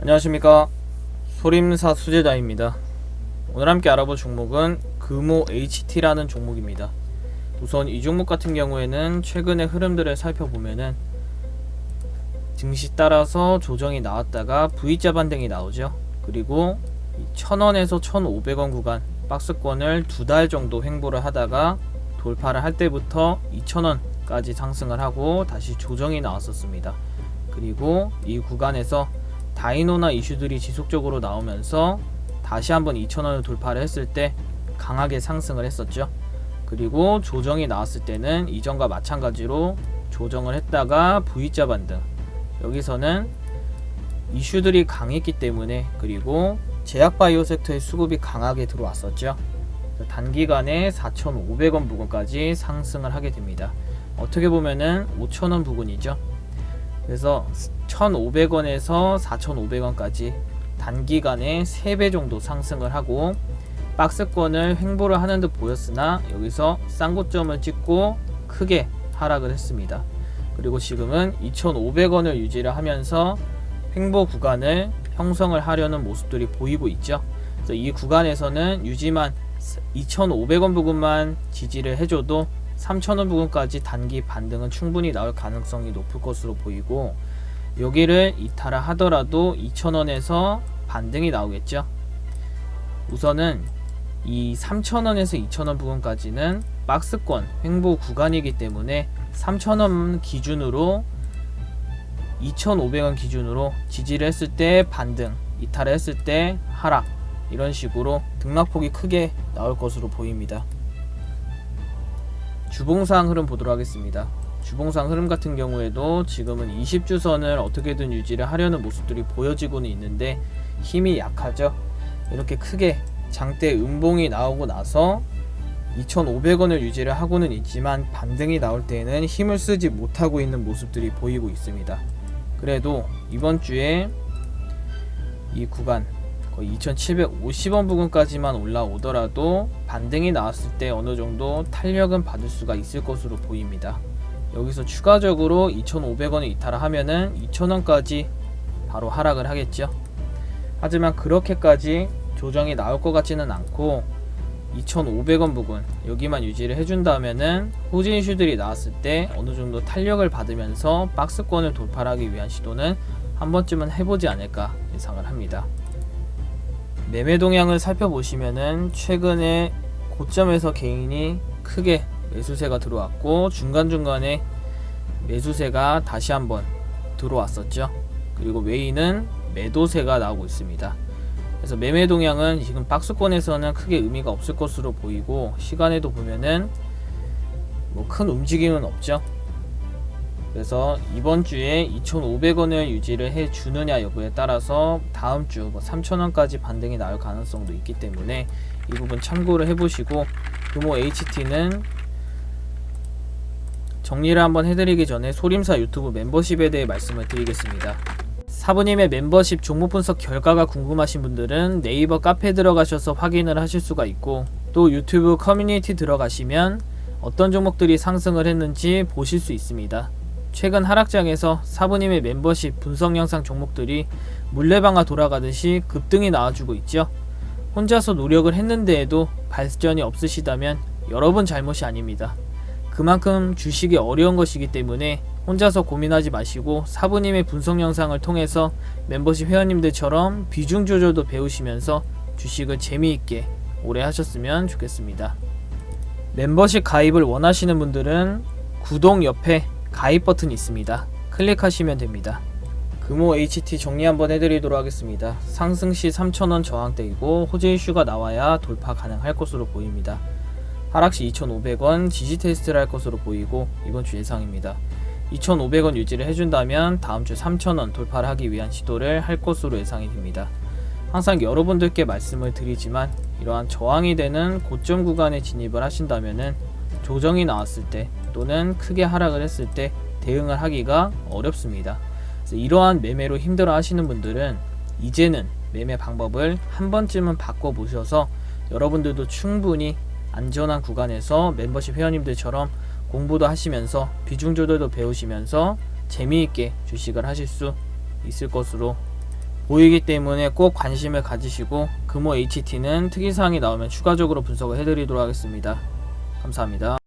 안녕하십니까. 소림사 수제자입니다. 오늘 함께 알아볼 종목은 금호 HT라는 종목입니다. 우선 이 종목 같은 경우에는 최근의 흐름들을 살펴보면은 증시 따라서 조정이 나왔다가 V자 반등이 나오죠. 그리고 1000원에서 1500원 구간 박스권을 두 달 정도 횡보를 하다가 돌파를 할 때부터 2000원까지 상승을 하고 다시 조정이 나왔었습니다. 그리고 이 구간에서 다이노나 이슈들이 지속적으로 나오면서 다시 한번 2,000원을 돌파를 했을 때 강하게 상승을 했었죠. 그리고 조정이 나왔을 때는 이전과 마찬가지로 조정을 했다가 V자 반등. 여기서는 이슈들이 강했기 때문에 그리고 제약 바이오 섹터의 수급이 강하게 들어왔었죠. 단기간에 4,500원 부근까지 상승을 하게 됩니다. 어떻게 보면은 5,000원 부근이죠. 그래서 1,500원에서 4,500원까지 단기간에 3배 정도 상승을 하고 박스권을 횡보를 하는 듯 보였으나 여기서 쌍고점을 찍고 크게 하락을 했습니다. 그리고 지금은 2,500원을 유지를 하면서 횡보 구간을 형성을 하려는 모습들이 보이고 있죠. 그래서 이 구간에서는 유지만 2,500원 부근만 지지를 해줘도 3,000원 부근까지 단기 반등은 충분히 나올 가능성이 높을 것으로 보이고 여기를 이탈을 하더라도 2,000원에서 반등이 나오겠죠. 우선은 이 3,000원에서 2,000원 부근까지는 박스권 횡보 구간이기 때문에 3,000원 기준으로 2,500원 기준으로 지지를 했을 때 반등, 이탈을 했을 때 하락 이런 식으로 등락폭이 크게 나올 것으로 보입니다. 주봉상 흐름 보도록 하겠습니다. 주봉상 흐름 같은 경우에도 지금은 20주선을 어떻게든 유지를 하려는 모습들이 보여지고는 있는데 힘이 약하죠. 이렇게 크게 장대 음봉이 나오고 나서 2,500원을 유지를 하고는 있지만 반등이 나올 때에는 힘을 쓰지 못하고 있는 모습들이 보이고 있습니다. 그래도 이번 주에 이 구간 거의 2,750원 부근까지만 올라오더라도 반등이 나왔을 때 어느 정도 탄력은 받을 수가 있을 것으로 보입니다. 여기서 추가적으로 2,500원을 이탈을 하면은 2,000원까지 바로 하락을 하겠죠. 하지만 그렇게까지 조정이 나올 것 같지는 않고 2,500원 부근 여기만 유지를 해준다면은 호진 이슈들이 나왔을 때 어느 정도 탄력을 받으면서 박스권을 돌파하기 위한 시도는 한 번쯤은 해보지 않을까 예상을 합니다. 매매 동향을 살펴보시면은 최근에 고점에서 개인이 크게 매수세가 들어왔고 중간중간에 매수세가 다시 한번 들어왔었죠. 그리고 외인은 매도세가 나오고 있습니다. 그래서 매매 동향은 지금 박스권에서는 크게 의미가 없을 것으로 보이고 시간에도 보면은 뭐 큰 움직임은 없죠. 그래서 이번 주에 2,500원을 유지를 해 주느냐 여부에 따라서 다음 주 뭐 3,000원까지 반등이 나올 가능성도 있기 때문에 이 부분 참고를 해 보시고 금호 HT는 정리를 한번 해드리기 전에 소림사 유튜브 멤버십에 대해 말씀을 드리겠습니다. 사부님의 멤버십 종목 분석 결과가 궁금하신 분들은 네이버 카페 들어가셔서 확인을 하실 수가 있고 또 유튜브 커뮤니티 들어가시면 어떤 종목들이 상승을 했는지 보실 수 있습니다. 최근 하락장에서 사부님의 멤버십 분석 영상 종목들이 물레방아 돌아가듯이 급등이 나와주고 있죠. 혼자서 노력을 했는데에도 발전이 없으시다면 여러분 잘못이 아닙니다. 그만큼 주식이 어려운 것이기 때문에 혼자서 고민하지 마시고 사부님의 분석 영상을 통해서 멤버십 회원님들처럼 비중 조절도 배우시면서 주식을 재미있게 오래 하셨으면 좋겠습니다. 멤버십 가입을 원하시는 분들은 구독 옆에 가입 버튼이 있습니다. 클릭하시면 됩니다. 금호 HT 정리 한번 해드리도록 하겠습니다. 상승 시 3,000원 저항대이고 호재 이슈가 나와야 돌파 가능할 것으로 보입니다. 하락 시 2,500원 지지 테스트를 할 것으로 보이고 이번 주 예상입니다. 2,500원 유지를 해준다면 다음 주 3,000원 돌파를 하기 위한 시도를 할 것으로 예상이 됩니다. 항상 여러분들께 말씀을 드리지만 이러한 저항이 되는 고점 구간에 진입을 하신다면은 조정이 나왔을 때 또는 크게 하락을 했을 때 대응을 하기가 어렵습니다. 이러한 매매로 힘들어 하시는 분들은 이제는 매매 방법을 한 번쯤은 바꿔 보셔서 여러분들도 충분히 안전한 구간에서 멤버십 회원님들처럼 공부도 하시면서 비중 조절도 배우시면서 재미있게 주식을 하실 수 있을 것으로 보이기 때문에 꼭 관심을 가지시고 금호 HT는 특이사항이 나오면 추가적으로 분석을 해드리도록 하겠습니다. 감사합니다.